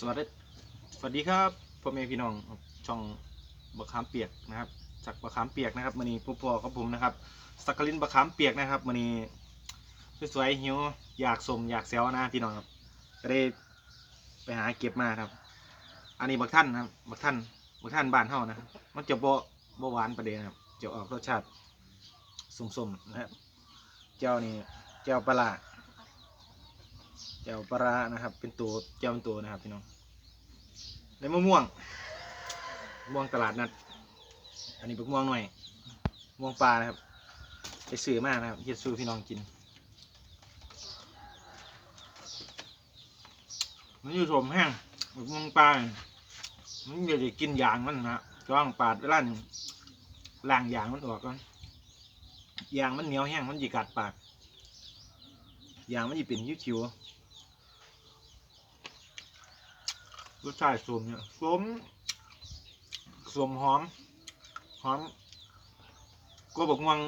สวัสดีสวัสดีครับพ่อแม่พี่น้องช่องบะขามเปียกนะครับจากบะขามเปียกนะครับมันนี้พ่อๆกับผมนะครับสักกลินบะขามเปียกนะครับมันนี้สวยๆหิวอยากสมอยากแซวนะพี่น้องครับก็ได้ไปหาเก็บมาครับ อันนี้บักท่านนะครับบักท่านบักท่านบ้านเฮานะมันจะบ่บ่หวานประเด็นครับจะออกรสชาติสมๆนะครับเจ้านี่เจ้าปลา ร้าเจ้าปลานะครับ เป็นตัวเจ้าเป็นตัวนะครับพี่น้องในมะม่วงม่วงตลาดนัด อันนี้เป็นม่วงหน่อย ม่วงปลานะครับไปซื้อมากนะครับเฮ็ดซื้อพี่น้องกินมันอยู่สมแห้งมะม่วงปลานี่มันอยากจะกินยางมันนะจ้องปาดเวลาหนึ่งล้างยางมันออกก่อนยางมันเหนียวแห้งมันจิกัดปากยางมันจะเป็นยิ้วคิวๆ รสชาติสมเนี่ยสมสมหอม หอมก็บอกม่วง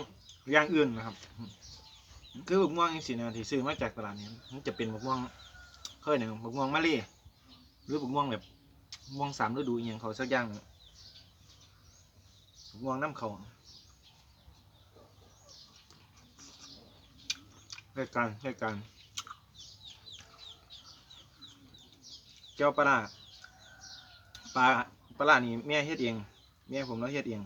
อย่างอื่นนะครับ คือบกม่วงอย่างสินะที่ซื้อมาจากตลาดนี่ยมันจะเป็นบกม่วงเคยเนี่ยบกม่วงมะลิหรือบกม่วงแบบม่วงสามฤดูอย่างเขาสักอย่างบกม่วงน้ำเขารายการรายการเจ้าปลาร้า ปลาปลาร้านี่แม่เฮ็ดเองแม่ผมเราเฮ็ดเอง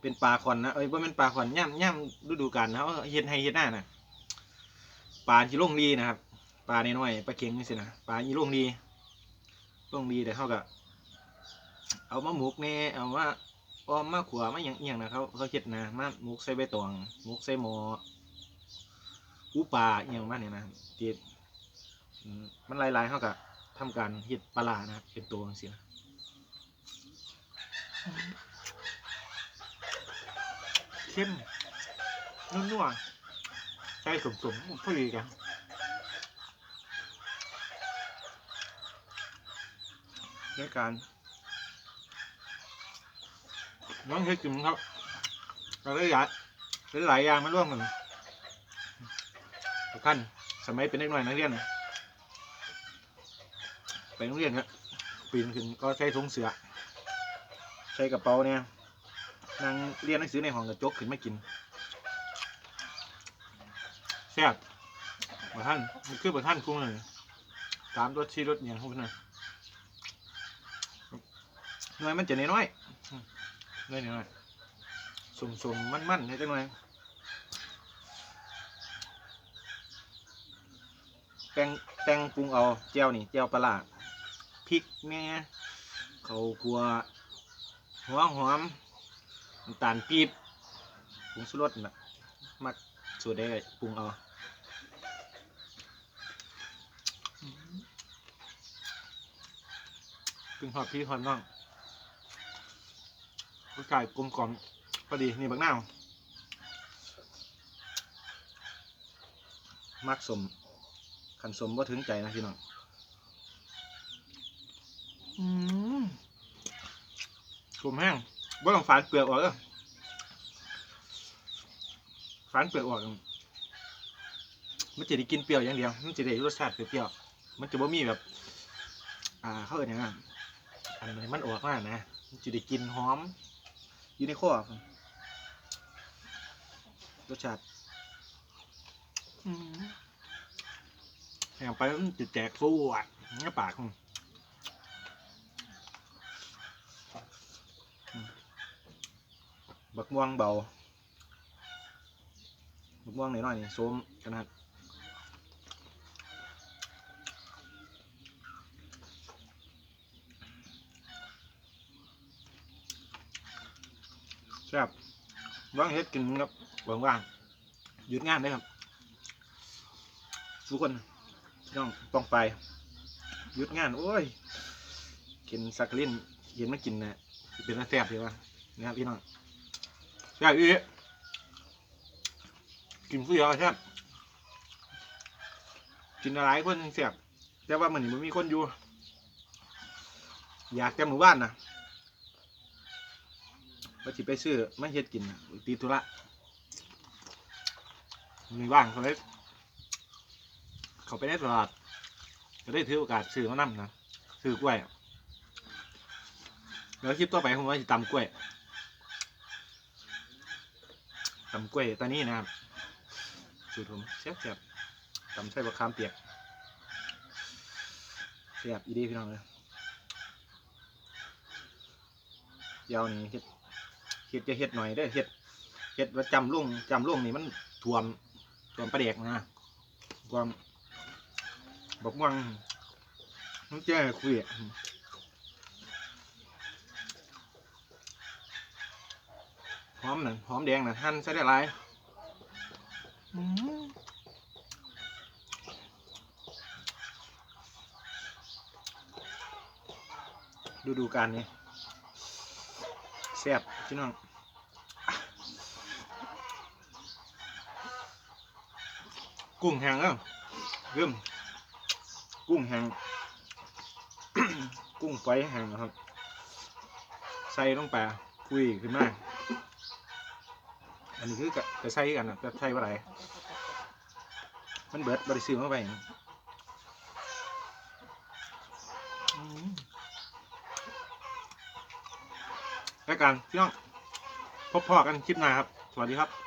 เป็นปลาขอนนะเอ้ยว่าเป็นปลาขอนย่ำย่ำฤดูกาลนะเขาเฮ็ดให้เฮ็ดหน้านะปลาที่ลงดีนะครับปลาน้อยๆปลาเค็งนี่สินะปลาอีลงดีลงดีแต่เขาก็เอามาหมกแน่เอามาออมมาขวามาอย่างเอียงนะเขาเขาเฮ็ดนะมาหมกใส่ใบตองหมกใส่หม้ออูปลาอหย่างมาเนี่ยนะที่อืมมันลายๆเขาก็ ทำการเฮ็ดปลาร้านะครับเป็นตัวจังซี่นะเข้มนัวๆใส่สมๆพอดีกันในการน้องเฮ็ดกินครับเราได้หลายหลายอย่างมาร่วมกันท่านสมัยเป็นเด็กน้อยนักเรียนนะ ไปโรงเรียนครับปีนขึ้นก็ใช้ถุงเสือ ใช้กระเป๋าเนี่ยนั่งเรียนหนังสือในห้องกระจกขึ้นไมากินแซ่บบ่ท่านมันคือบท่านคุ้งเลยตามรถชีรถอย่างพวกนั้นหน่วยมันจะน้อยๆอืมหน่อยน้อยๆสุ่มๆมันให้จังหน่อยแตงแตงปรุงเอาแจ่วนี่แจ่วปลาร้า พริกแหน่เขากลัวหัวหอมน้ำตาลปี๊บปรุงสุรสนะมักสูตรได้ปรุงเอาเป็นหอดพี่หอดน้องรสชาติกลมกล่อมพอดีนี่บักนามักสมขันสมว่าถึงใจนะพี่น้อง อืมกลมแห้งว่าต้องฝานเปลือกออกเด้อฝานเปลือกออกมันจะได้กินเปรี้ยวอย่างเดียว มันจะได้รสชาติเปรี้ยวๆมันจะบ่มีแบบ อ่าเขาเอ่ยอย่างนั้นอันนี้มันออกมากนะมันจะได้กินหอม อยู่ในข้อรสชาติอืมแห้งไปมันจะแจกฟูอะในปากอืม บักม่วงเบา บักม่วงหน่อยๆนี่โซมกันนะครับแซ่บว่างเฮ็ดกินครับว่างๆหยุดงานได้ครับ ทุกคนพี่น้องต้องไปหยุดงาน โอ้ย กินสักลิ้นเย็นมากินนะเป็นแซ่บดีวะนะครับพี่น้อง ช่อีกินผู้เดียวใช่บกินอะไรคนเสียบแต่ว่ามันนี่มันมีคนอยู่ อยากจะหมู่บ้านนะว่าจิไปซื้อไม่เฮ็ดกินนะตีธุระมีว่างเขาเลยเขาไปในตลาดก็ได้ถือโอกาสซื้อมานํนะซื้อกล้วยแล้วคลิปต่อไปผมว่าจะตำกล้วย ตำกล้วยตอนนี้นะครับสูตรผมแซ่บๆตำใส่บะขามเปียกแซ่บอีดีพี่น้องเลยเยาวนี่เฮ็ดเฮ็ดจะเฮ็ดหน่อยเด้เฮ็ดเฮ็ดว่าจำล่วงจำล่วงนี่มันท่วมท่วมประเด็กนะความบอกว่างมันเจ้คุยอะ หอมน่ะหอมแดงน่ะหั่นใส่ได้หลายดูดูการนี้แซ่บพี่น้องกุ้งแห้งแล้วเริ่มกุ้งแห้งกุ้งไฟแห้งนะครับ ใส่ลงไปคุยขึ้นมา อันนี้คือกะจะใช้กันนะจะใช้ว่าไรมันเบิดบริซื้อมาไปอืมรายการพี่น้องพบพอกันคลิปหน้าครับ สวัสดีครับ